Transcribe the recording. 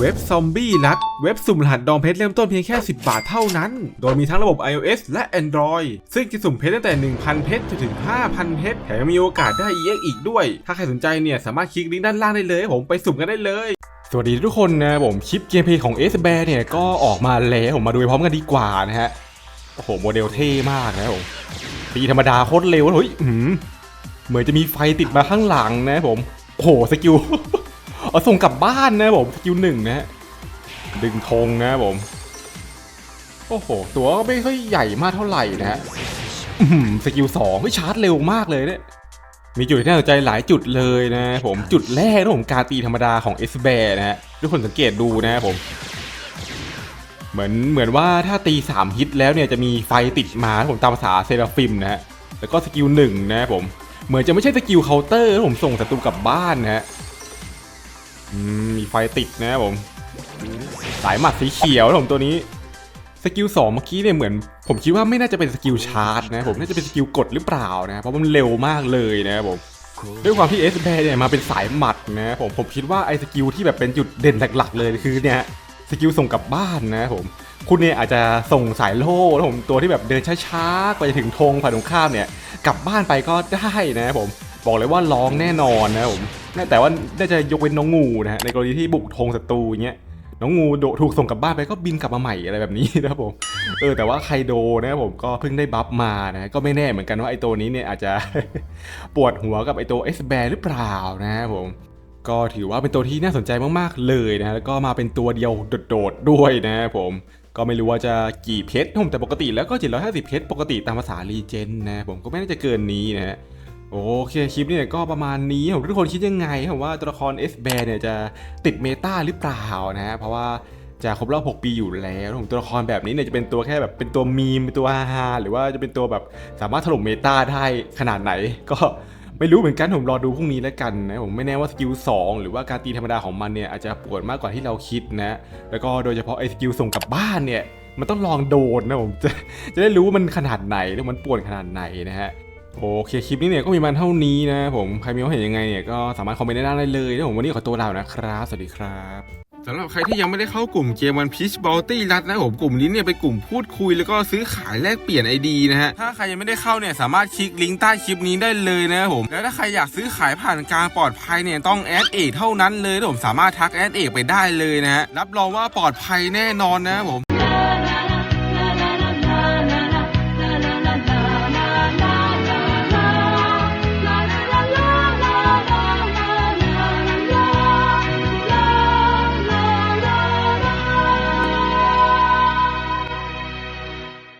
เว็บซอมบี้รัดเว็บสุ่มรหัสดองเพชรเริ่มต้นเพียงแค่ 10 บาทเท่านั้น โดยมีทั้งระบบ iOS และ Android ซึ่งจะสุ่มเพชรตั้งแต่ 1,000 เพชรจนถึง 5,000 เพชรแถมยังมีโอกาสได้ EX อีกด้วย ถ้าใครสนใจเนี่ยสามารถคลิกลิงก์ด้านล่างได้เลย ผมไปสุ่มกันได้เลยสวัสดีทุกคนนะผมคลิปเกมเพลย์ของ S b a r เนี่ยก็ออกมาแล้วผมมาดูพร้อมกันดีกว่านะฮะโอ้โหโมเดลเท่มากนะผมตีธรรมดาโคตรเร็วเฮ้ยเหมือนจะมีไฟติดมาข้างหลังนะผมโอ้โหสกิล เอาส่งกลับบ้านนะผมสกิลหนึ่งนะฮะดึงธงนะผมโอ้โห ตัวก็ไม่ค่อยใหญ่มากเท่าไหร่นะฮะสกิลสองชาร์จเร็วมากเลยเนี่ยมีจุดที่น่าสนใจหลายจุดเลยนะผมจุดแรกนะผมการตีธรรมดาของ s อ b นะฮะทุกคนสังเกตดูนะผม เหมือนเหมือนว่าถ้าตี 3 ฮิตแล้วเนี่ยจะมีไฟติดมาผมตามภาษาเซราฟิมนะฮะแล้วก็สกิลหนึ่งนะผม เหมือนจะไม่ใช่สกิลเคาน์เตอร์ผมส่งศัตรูกลับบ้านนะฮะ มีไฟติดนะครับผม สายหมัดสีเขียวผมตัวนี้สกิลสองเมื่อกี้เนี่ยเหมือน ผมคิดว่าไม่น่าจะเป็นสกิลชาร์จนะผมน่าจะเป็นสกิลกดหรือเปล่านะเพราะมันเร็วมากเลยนะครับผมด้วยความที่เอสแบเนี่ยมาเป็นสายหมัดนะผมผมคิดว่าไอ้สกิลที่แบบเป็นจุดเด่นหลักๆเลยคือเนี่ยสกิลส่งกลับบ้านนะผม คุณเนี่ยอาจจะส่งสายโล่ผมตัวที่แบบเดินช้าๆไปถึงธงฝ่ายตรงข้ามเนี่ย กลับบ้านไปก็ได้นะผม บอกเลยว่าร้องแน่นอนนะผมแต่ว่าน่าจะยกเว้นน้องงูนะฮะในกรณีที่บุกธงศัตรูอย่างเงี้ยน้องงูโดถูกส่งกลับบ้านไปก็บินกลับมาใหม่อะไรแบบนี้นะครับผมเออแต่ว่าไคโดนะครับผมก็เพิ่งได้บัฟมานะก็ไม่แน่เหมือนกันว่าไอตัวนี้เนี่ยอาจจะปวดหัวกับไอตัวเอสแบร์หรือเปล่านะครับผมก็ถือว่าเป็นตัวที่น่าสนใจมากๆเลยนะแล้วก็มาเป็นตัวเดียวโดดๆด้วยนะครับผมก็ไม่รู้ว่าจะกี่เพชรผมแต่ปกติแล้วก็ 750 เพชรปกติตามภาษารีเจนนะผมก็ไม่น่าจะเกินนี้นะ โอเคคลิปนี้ก็ประมาณนี้ผมทุกคนคิดยังไงผมว่าตัวละคร S b a r เนี่ยจะติดเมตาหรือเปล่านะฮะเพราะว่าจะครบรอบ 6 ปีอยู่แล้วผมตัวละครแบบนี้เนี่ยจะเป็นตัวแค่แบบเป็นตัวมีมเป็นตัวฮาฮาหรือว่าจะเป็นตัวแบบสามารถถล่มเมตาได้ขนาดไหน ก็ไม่รู้เหมือนกันผมรอดูพรุ่งนี้แล้วกันนะผมไม่แน่ว่าสกิล2หรือว่าการตีธรรมดาของมันเนี่ยอาจจะปวดมากกว่าที่เราคิดนะแล้วก็โดยเฉพาะไอ้สกิลส่งกลับบ้านเนี่ยมันต้องลองโดนนะผมจะจะได้รู้ว่ามันขนาดไหนแล้วมันปวดขนาดไหนนะฮะ โอเคคลิปนี้เนี่ยก็มีมันเท่านี้นะผมใครมีความเห็นยังไงเนี่ยก็สามารถคอมเมนต์ได้ได้เลยแล้วผมวันนี้ขอตัวลาแล้วนะครับ สวัสดีครับสำหรับใครที่ยังไม่ได้เข้ากลุ่มเกมวันพีชบอลตี้รัดนะผมกลุ่มนี้เนี่ยเป็นกลุ่มพูดคุยแล้วก็ซื้อขายแลกเปลี่ยนไอดีนะฮะถ้าใครยังไม่ได้เข้าเนี่ยสามารถคลิกลิงก์ใต้คลิปนี้ได้เลยนะผมแล้วถ้าใครอยากซื้อขายผ่านการปลอดภัยเนี่ยต้องแอดเอกเท่านั้นเลยนะผมสามารถทักแอดเอกไปได้เลยนะฮะรับรองว่าปลอดภัยแน่นอนนะผม